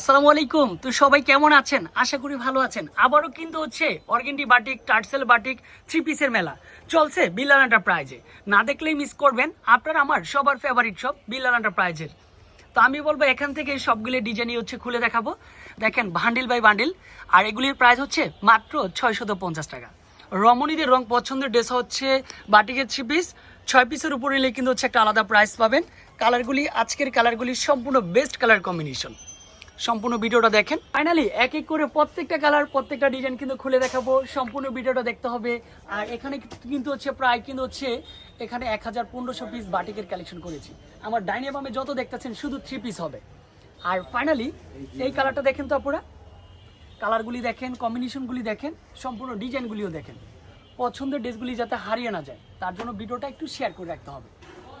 আসসালামু আলাইকুম। তো সবাই কেমন আছেন? আশা করি ভালো আছেন। আবারও কিন্তু হচ্ছে অর্গেন্ডি বাটিক, টার্সেল বাটিক থ্রি পিসের মেলা। চলছে বিল্লাল এন্টারপ্রাইজে না দেখলেই মিস করবেন। আপনার আমার সবার ফেভারিট সব বিল্লাল এন্টারপ্রাইজের তো আমি বলব এখান থেকে সবগুলো ডিজাইনই হচ্ছে খুলে দেখাবো। দেখেন বান্ডিল বাই বান্ডিল আর এগুলির প্রাইস হচ্ছে মাত্র ছয়শত পঞ্চাশ টাকা। রমণীদের রং পছন্দের ড্রেস হচ্ছে বাটিকের থ্রি পিস ছয় পিসের উপরে নিলে কিন্তু হচ্ছে একটা আলাদা প্রাইস পাবেন। কালারগুলি আজকের কালারগুলি সম্পূর্ণ বেস্ট কালার কম্বিনেশন সম্পূর্ণ ভিডিওটা দেখেন। ফাইনালি এক এক করে প্রত্যেকটা কালার প্রত্যেকটা ডিজাইন কিন্তু খুলে দেখাবো। সম্পূর্ণ ভিডিওটা দেখতে হবে। আর এখানে কিন্তু হচ্ছে প্রায় কিন্তু হচ্ছে এখানে এক হাজার পনেরোশো পিস বাটিকের কালেকশন করেছি। আমার ডাইনে বামে যত দেখতেছেন, শুধু থ্রি পিস হবে। আর ফাইনালি এই কালারটা দেখেন তো আপনারা? কালারগুলি দেখেন কম্বিনেশনগুলি দেখেন, সম্পূর্ণ ডিজাইনগুলিও দেখেন। পছন্দের ড্রেসগুলি যাতে হারিয়ে না যায়, তার জন্য ভিডিওটা একটু শেয়ার করে রাখতে হবে।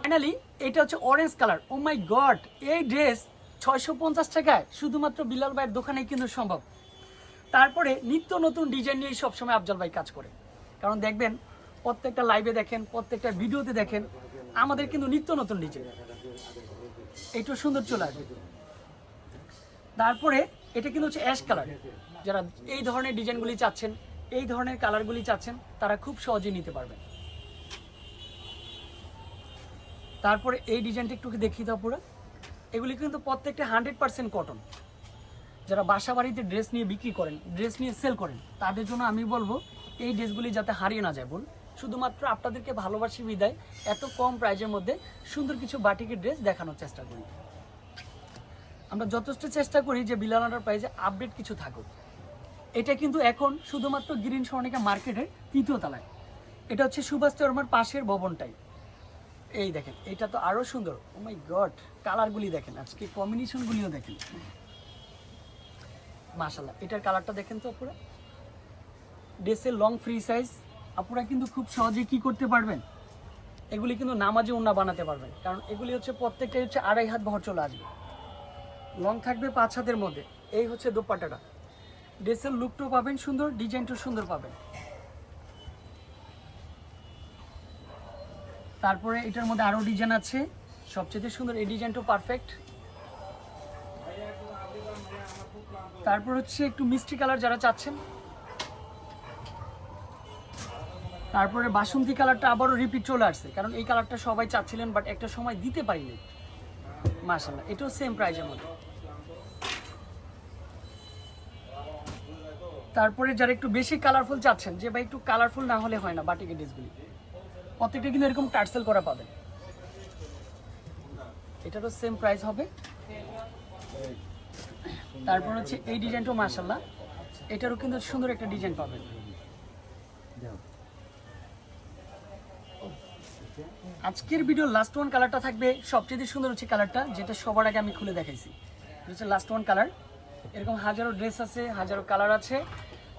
ফাইনালি এটা হচ্ছে orange colour O my god এই ড্রেস ছয়শো পঞ্চাশ টাকায় শুধুমাত্র বিলাল ভাইয়ের দোকানেই কিন্তু সম্ভব। তারপরে নিত্য নতুন ডিজাইন নিয়ে সবসময় আফজাল ভাই কাজ করে। কারণ দেখবেন, প্রত্যেকটা লাইভে দেখেন, প্রত্যেকটা ভিডিওতে দেখেন, আমাদের কিন্তু নিত্য নতুন ডিজাইন। এইটা সুন্দর চলে আসবে। তারপরে এটা কিন্তু হচ্ছে অ্যাশ কালার যারা এই ধরনের ডিজাইনগুলি চাচ্ছেন, এই ধরনের কালারগুলি চাচ্ছেন, তারা খুব সহজেই নিতে পারবেন। তারপরে এই ডিজাইনটা একটু দেখিয়ে দাও পুরো। এগুলি কিন্তু প্রত্যেকটা হান্ড্রেড পার্সেন্ট কটন যারা বাসা বাড়িতে ড্রেস নিয়ে বিক্রি করেন ড্রেস নিয়ে সেল করেন, তাদের জন্য আমি বলব, এই ড্রেসগুলি যাতে হারিয়ে না যায়। বল শুধুমাত্র আপনাদেরকে ভালোবাসি বিদায়, এত কম প্রাইজের মধ্যে সুন্দর কিছু বাটিকের ড্রেস দেখানোর চেষ্টা করি। আমরা যথেষ্ট চেষ্টা করি যে বিলানাটার প্রাইজে আপডেট কিছু থাকুক। এটা কিন্তু এখন শুধুমাত্র গ্রিন স্বর্ণিকা মার্কেটের তৃতীয় তলায়। এটা হচ্ছে সুভাষ চর্মার পাশের ভবনটাই। এই দেখেন, এটা তো আরও সুন্দর। ও মাই গড কালারগুলি দেখেন, আজকে কম্বিনেশনগুলিও দেখেন। মাশাল্লাহ এটার কালারটা দেখেন তো আপুরা ড্রেসের লং ফ্রি সাইজ আপুরা কিন্তু খুব সহজে কি করতে পারবেন? এগুলি কিন্তু নামাজে ওন্না বানাতে পারবেন, কারণ এগুলি হচ্ছে প্রত্যেকটাই হচ্ছে আড়াই হাত ভর চলে আসবে। লং থাকবে পাঁচ হাতের মধ্যে, এই হচ্ছে দোপাট্টাটা। ড্রেসের লুকটাও পাবেন সুন্দর ডিজাইনটাও সুন্দর পাবেন। তারপরে এটার মধ্যে আরও ডিজাইন আছে। সবচেয়ে সুন্দর এই ডিজাইনটাও পারফেক্ট তারপর হচ্ছে একটু মিষ্টি কালার যারা চাচ্ছেন। তারপরে বাসন্তী কালারটা আবারও রিপিট চলে আসছে। কারণ এই কালারটা সবাই চাচ্ছিলেন বাট একটা সময় দিতে পারিনি। মাশাল্লাহ এটাও সেম প্রাইজের মধ্যে। তারপরে যারা একটু বেশি কালারফুল চাচ্ছেন, যে ভাই একটু কালারফুল না হলে হয় না, বাটিকের ড্রেসগুলি প্রত্যেকটা কিন্তু এরকম টার্সেল করা পাবেন। এটারও সেম প্রাইস হবে। তারপর হচ্ছে এই ডিজাইনটাও মাশাল্লাহ এটারও কিন্তু সুন্দর একটা ডিজাইন পাবেন। আজকের ভিডিও লাস্ট ওয়ান কালারটা থাকবে। সবচেয়ে সুন্দর হচ্ছে কালারটা যেটা সবার আগে আমি খুলে দেখাইছি। হচ্ছে লাস্ট ওয়ান কালার এরকম হাজারো ড্রেস আছে, হাজারো কালার আছে।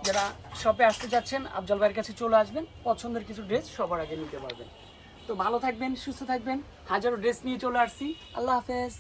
যারা শপে আসতে যাচ্ছেন, আফজল ভাইয়ের কাছে চলে আসবেন। পছন্দের কিছু ড্রেস সবার আগে নিতে পারবেন। তো ভালো থাকবেন, সুস্থ থাকবেন। হাজারো ড্রেস নিয়ে চলে আসছি। আল্লাহ হাফেজ।